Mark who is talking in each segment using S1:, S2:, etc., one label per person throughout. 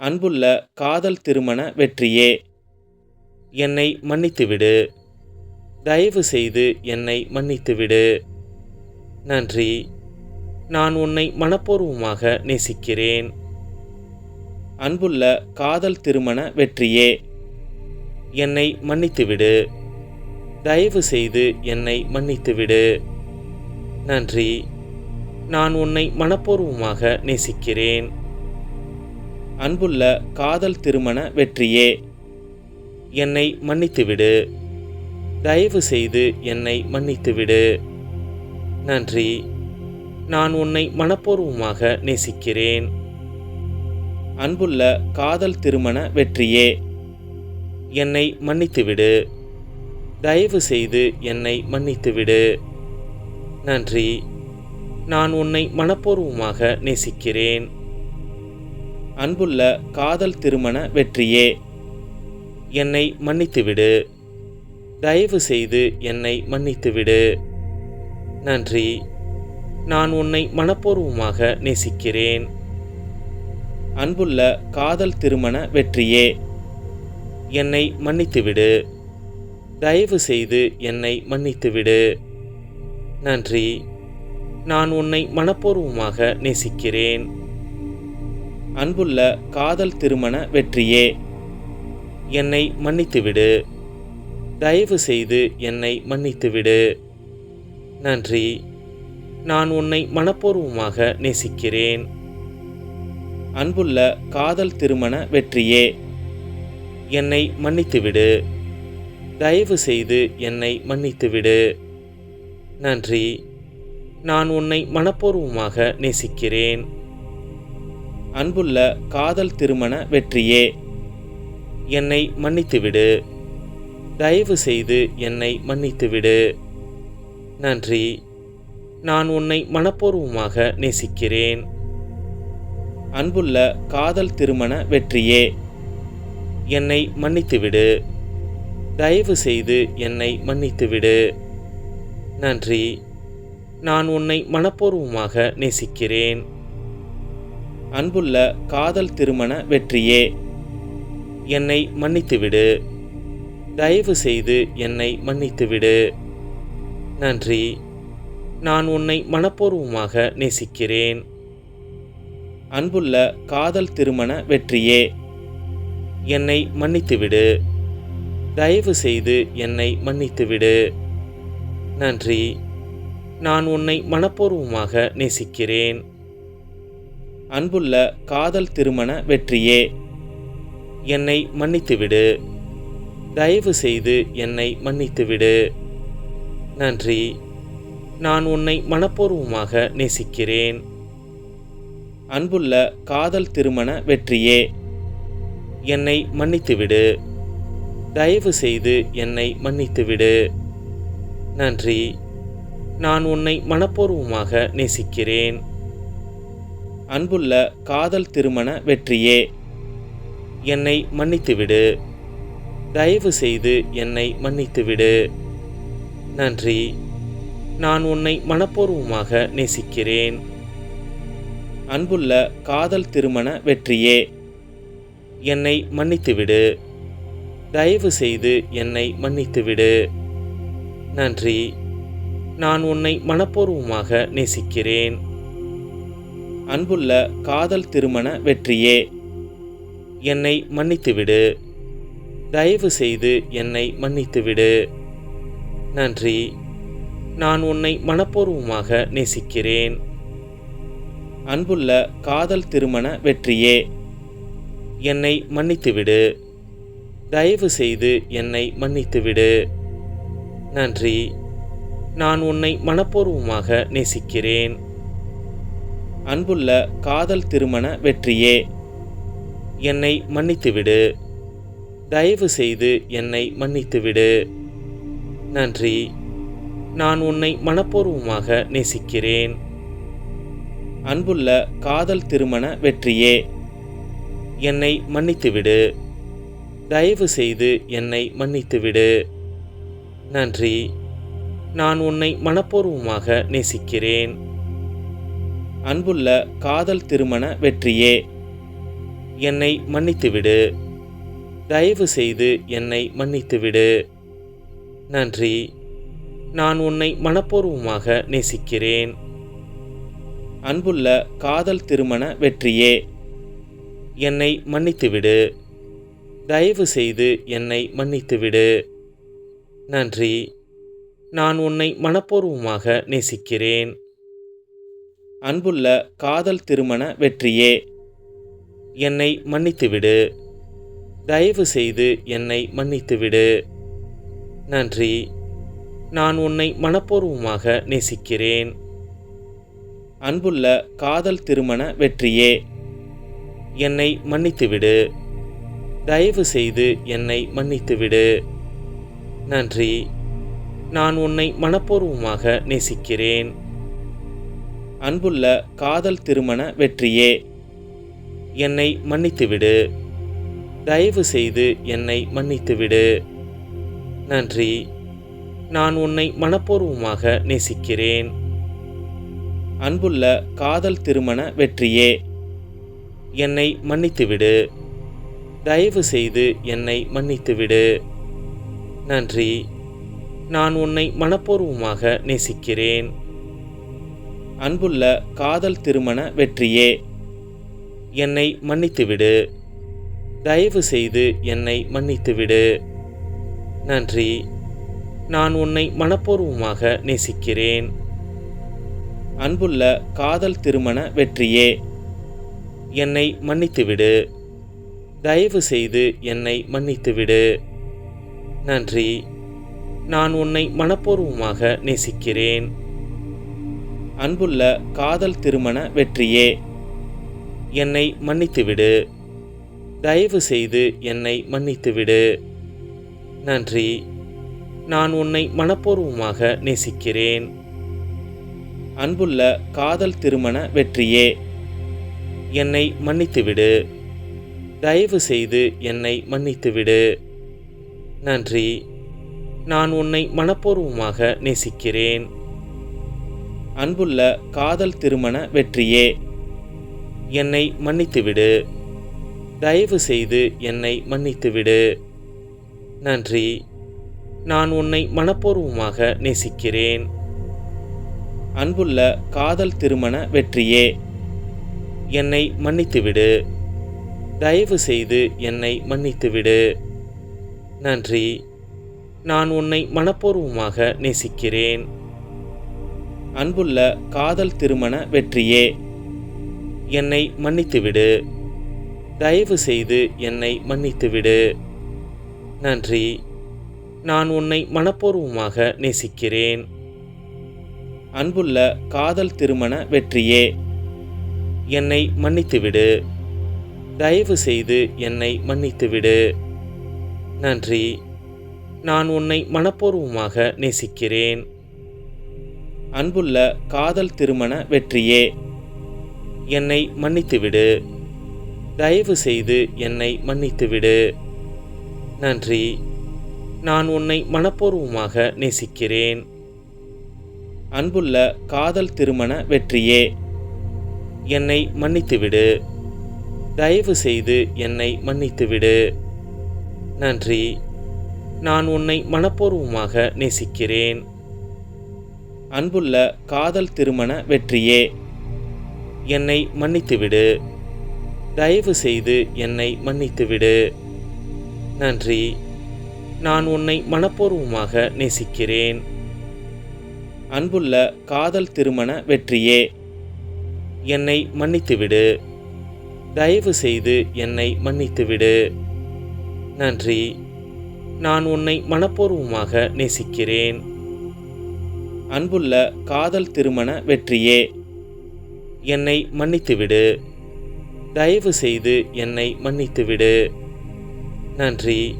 S1: அன்புள்ள காதல் திருமண வெற்றியே. என்னை மன்னித்துவிடு. தயவு செய்து என்னை மன்னித்துவிடு. நன்றி. நான் உன்னை மனப்பூர்வமாக நேசிக்கிறேன். அன்புள்ள காதல் திருமண வெற்றியே. என்னை மன்னித்துவிடு. தயவு செய்து என்னை மன்னித்துவிடு. நன்றி. நான் உன்னை மனப்பூர்வமாக நேசிக்கிறேன். அன்புள்ள காதல் திருமண வெற்றியே. என்னை மன்னித்துவிடு. தயவு செய்து என்னை மன்னித்துவிடு. நன்றி. நான் உன்னை மனப்பூர்வமாக நேசிக்கிறேன். அன்புள்ள காதல் திருமண வெற்றியே. என்னை மன்னித்துவிடு. தயவு செய்து என்னை மன்னித்துவிடு. நன்றி. நான் உன்னை மனப்பூர்வமாக நேசிக்கிறேன். அன்புள்ள காதல் திருமண வெற்றியே. என்னை மன்னித்துவிடு. தயவு செய்து என்னை மன்னித்துவிடு. நன்றி. நான் உன்னை மனப்பூர்வமாக நேசிக்கிறேன். அன்புள்ள காதல் திருமண வெற்றியே. என்னை மன்னித்துவிடு. தயவு செய்து என்னை மன்னித்துவிடு. நன்றி. நான் உன்னை மனப்பூர்வமாக நேசிக்கிறேன். அன்புள்ள காதல் திருமண வெற்றியே என்னை மன்னித்துவிடு. தயவு செய்து என்னை மன்னித்துவிடு. நன்றி. நான் உன்னை மனப்பூர்வமாக நேசிக்கிறேன். அன்புள்ள காதல் திருமண வெற்றியே என்னை மன்னித்துவிடு. தயவு செய்து என்னை மன்னித்துவிடு. நன்றி. நான் உன்னை மனப்பூர்வமாக நேசிக்கிறேன். அன்புள்ள காதல் திருமண வெற்றியே என்னை மன்னித்துவிடு. தயவு செய்து என்னை மன்னித்துவிடு. நன்றி. நான் உன்னை மனப்பூர்வமாக நேசிக்கிறேன். அன்புள்ள காதல் திருமண வெற்றியே என்னை மன்னித்துவிடு. தயவு செய்து என்னை மன்னித்துவிடு. நன்றி. நான் உன்னை மனப்பூர்வமாக நேசிக்கிறேன். அன்புள்ள காதல் திருமண வெற்றியே. என்னை மன்னித்துவிடு. தயவு செய்து என்னை மன்னித்துவிடு. நன்றி. நான் உன்னை மனப்பூர்வமாக நேசிக்கிறேன். அன்புள்ள காதல் திருமண வெற்றியே. என்னை மன்னித்துவிடு. தயவு செய்து என்னை மன்னித்துவிடு. நன்றி. நான் உன்னை மனப்பூர்வமாக நேசிக்கிறேன். அன்புள்ள காதல் திருமண வெற்றியே என்னை மன்னித்துவிடு. தயவு செய்து என்னை மன்னித்துவிடு. நன்றி. நான் உன்னை மனப்பூர்வமாக நேசிக்கிறேன். அன்புள்ள காதல் திருமண வெற்றியே என்னை மன்னித்துவிடு. தயவு செய்து என்னை மன்னித்துவிடு. நன்றி. நான் உன்னை மனப்பூர்வமாக நேசிக்கிறேன். அன்புள்ள காதல் திருமண வெற்றியே. என்னை மன்னித்துவிடு. தயவு செய்து என்னை மன்னித்துவிடு. நன்றி. நான் உன்னை மனப்பூர்வமாக நேசிக்கிறேன். அன்புள்ள காதல் திருமண வெற்றியே. என்னை மன்னித்துவிடு. தயவு செய்து என்னை மன்னித்துவிடு. நன்றி. நான் உன்னை மனப்பூர்வமாக நேசிக்கிறேன். அன்புள்ள காதல் திருமண வெற்றியே என்னை மன்னித்துவிடு. தயவு செய்து என்னை மன்னித்துவிடு. நன்றி. நான் உன்னை மனப்பூர்வமாக நேசிக்கிறேன். அன்புள்ள காதல் திருமண வெற்றியே என்னை மன்னித்துவிடு. தயவு செய்து என்னை மன்னித்துவிடு. நன்றி. நான் உன்னை மனப்பூர்வமாக நேசிக்கிறேன். அன்புள்ள காதல் திருமண வெற்றியே. என்னை மன்னித்துவிடு. தயவு செய்து என்னை மன்னித்துவிடு. நன்றி. நான் உன்னை மனப்பூர்வமாக நேசிக்கிறேன். அன்புள்ள காதல் திருமண வெற்றியே. என்னை மன்னித்துவிடு. தயவு செய்து என்னை மன்னித்துவிடு. நன்றி. நான் உன்னை மனப்பூர்வமாக நேசிக்கிறேன். அன்புள்ள காதல் திருமண வெற்றியே என்னை மன்னித்துவிடு. தயவு செய்து என்னை மன்னித்துவிடு. நன்றி. நான் உன்னை மனப்பூர்வமாக நேசிக்கிறேன். அன்புள்ள காதல் திருமண வெற்றியே என்னை மன்னித்துவிடு. தயவு செய்து என்னை மன்னித்துவிடு. நன்றி. நான் உன்னை மனப்பூர்வமாக நேசிக்கிறேன். அன்புள்ள காதல் திருமண வெற்றியே. என்னை மன்னித்துவிடு. தயவு செய்து என்னை மன்னித்துவிடு. நன்றி. நான் உன்னை மனப்பூர்வமாக நேசிக்கிறேன். அன்புள்ள காதல் திருமண வெற்றியே. என்னை மன்னித்துவிடு. தயவு செய்து என்னை மன்னித்துவிடு. நன்றி. நான் உன்னை மனப்பூர்வமாக நேசிக்கிறேன். அன்புள்ள காதல் திருமண வெற்றியே. என்னை மன்னித்துவிடு. தயவு செய்து என்னை மன்னித்துவிடு. நன்றி. நான் உன்னை மனப்பூர்வமாக நேசிக்கிறேன். அன்புள்ள காதல் திருமண வெற்றியே. என்னை மன்னித்துவிடு. தயவு செய்து என்னை மன்னித்துவிடு. நன்றி. நான் உன்னை மனப்பூர்வமாக நேசிக்கிறேன். அன்புள்ள காதல் திருமண வெற்றியே. என்னை மன்னித்துவிடு. தயவு செய்து என்னை மன்னித்துவிடு. நன்றி. நான் உன்னை மனப்பூர்வமாக நேசிக்கிறேன். அன்புள்ள காதல் திருமண வெற்றியே. என்னை மன்னித்துவிடு. தயவு செய்து என்னை மன்னித்துவிடு. நன்றி. நான் உன்னை மனப்பூர்வமாக நேசிக்கிறேன். அன்புள்ள காதல் திருமண வெற்றியே. என்னை மன்னித்துவிடு. தயவு செய்து என்னை மன்னித்துவிடு. நன்றி. நான் உன்னை மனப்பூர்வமாக நேசிக்கிறேன். அன்புள்ள காதல் திருமண வெற்றியே. என்னை மன்னித்துவிடு. தயவு செய்து என்னை மன்னித்துவிடு. நன்றி. நான் உன்னை மனப்பூர்வமாக நேசிக்கிறேன். அன்புள்ள காதல் திருமண வெற்றியே. என்னை மன்னித்துவிடு. தயவு செய்து என்னை மன்னித்துவிடு. நன்றி. நான் உன்னை மனப்பூர்வமாக நேசிக்கிறேன். அன்புள்ள காதல் திருமண வெற்றியே. என்னை மன்னித்துவிடு. தயவு செய்து என்னை மன்னித்துவிடு. நன்றி. நான் உன்னை மனப்பூர்வமாக நேசிக்கிறேன். அன்புள்ள காதல் திருமண வெற்றியே. என்னை மன்னித்துவிடு. தயவு செய்து என்னை மன்னித்துவிடு. நன்றி. நான் உன்னை மனப்பூர்வமாக நேசிக்கிறேன். அன்புள்ள காதல் திருமண வெற்றியே. என்னை மன்னித்துவிடு. தயவு செய்து என்னை மன்னித்துவிடு. நன்றி. நான் உன்னை மனப்பூர்வமாக நேசிக்கிறேன். அன்புள்ள காதல் திருமண வெற்றியே என்னை மன்னித்துவிடு. தயவு செய்து என்னை மன்னித்துவிடு. நன்றி. நான் உன்னை மனப்பூர்வமாக நேசிக்கிறேன். அன்புள்ள காதல் திருமண வெற்றியே என்னை மன்னித்துவிடு. தயவு செய்து என்னை மன்னித்துவிடு. நன்றி. நான் உன்னை மனப்பூர்வமாக நேசிக்கிறேன். அன்புள்ள காதல் திருமண வெற்றியே. என்னை மன்னித்துவிடு. தயவு செய்து என்னை மன்னித்துவிடு. நன்றி. நான் உன்னை மனப்பூர்வமாக நேசிக்கிறேன். அன்புள்ள காதல் திருமண வெற்றியே. என்னை மன்னித்துவிடு. தயவு செய்து என்னை மன்னித்துவிடு. நன்றி. நான் உன்னை மனப்பூர்வமாக நேசிக்கிறேன். அன்புள்ள காதல் திருமண வெற்றியே. என்னை மன்னித்துவிடு. தயவு செய்து என்னை மன்னித்துவிடு. நன்றி.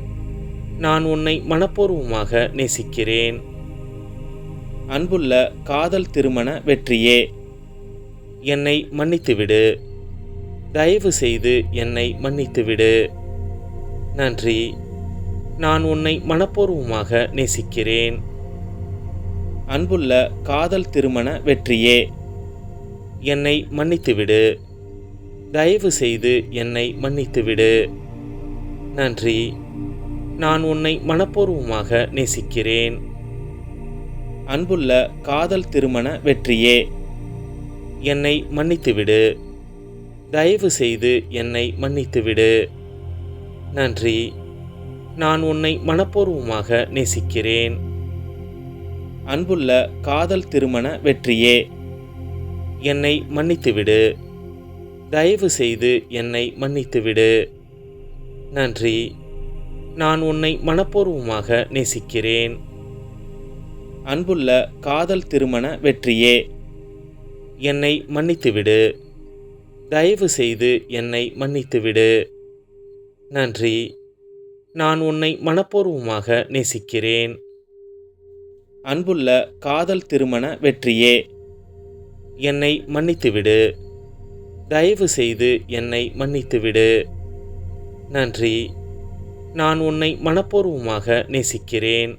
S1: நான் உன்னை மனப்பூர்வமாக நேசிக்கிறேன். அன்புள்ள காதல் திருமண வெற்றியே. என்னை மன்னித்துவிடு. தயவு செய்து என்னை மன்னித்துவிடு. நன்றி. நான் உன்னை மனப்பூர்வமாக நேசிக்கிறேன். அன்புள்ள காதல் திருமண வெற்றியே. என்னை மன்னித்துவிடு. தயவு செய்து என்னை மன்னித்துவிடு. நன்றி. நான் உன்னை மனப்பூர்வமாக நேசிக்கிறேன். அன்புள்ள காதல் திருமண வெற்றியே. என்னை மன்னித்துவிடு. தயவு செய்து என்னை மன்னித்துவிடு. நன்றி. நான் உன்னை மனப்பூர்வமாக நேசிக்கிறேன். அன்புள்ள காதல் திருமண வெற்றியே. என்னை மன்னித்துவிடு. தயவு செய்து என்னை மன்னித்துவிடு. நன்றி. நான் உன்னை மனப்பூர்வமாக நேசிக்கிறேன். அன்புள்ள காதல் திருமண வெற்றியே. என்னை மன்னித்துவிடு. தயவு செய்து என்னை மன்னித்துவிடு. நன்றி. நான் உன்னை மனப்பூர்வமாக நேசிக்கிறேன். அன்புள்ள காதல் திருமண வெற்றியே. என்னை மன்னித்துவிடு. தயவு செய்து என்னை மன்னித்துவிடு. நன்றி. நான் உன்னை மனப்பூர்வமாக நேசிக்கிறேன்.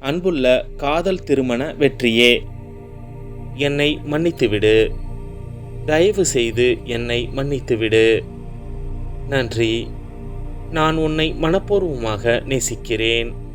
S1: அன்புள்ள காதல் திருமண வெற்றியே. என்னை மன்னித்துவிடு. தயவு செய்து என்னை மன்னித்துவிடு. நன்றி. நான் உன்னை மனப்பூர்வமாக நேசிக்கிறேன்.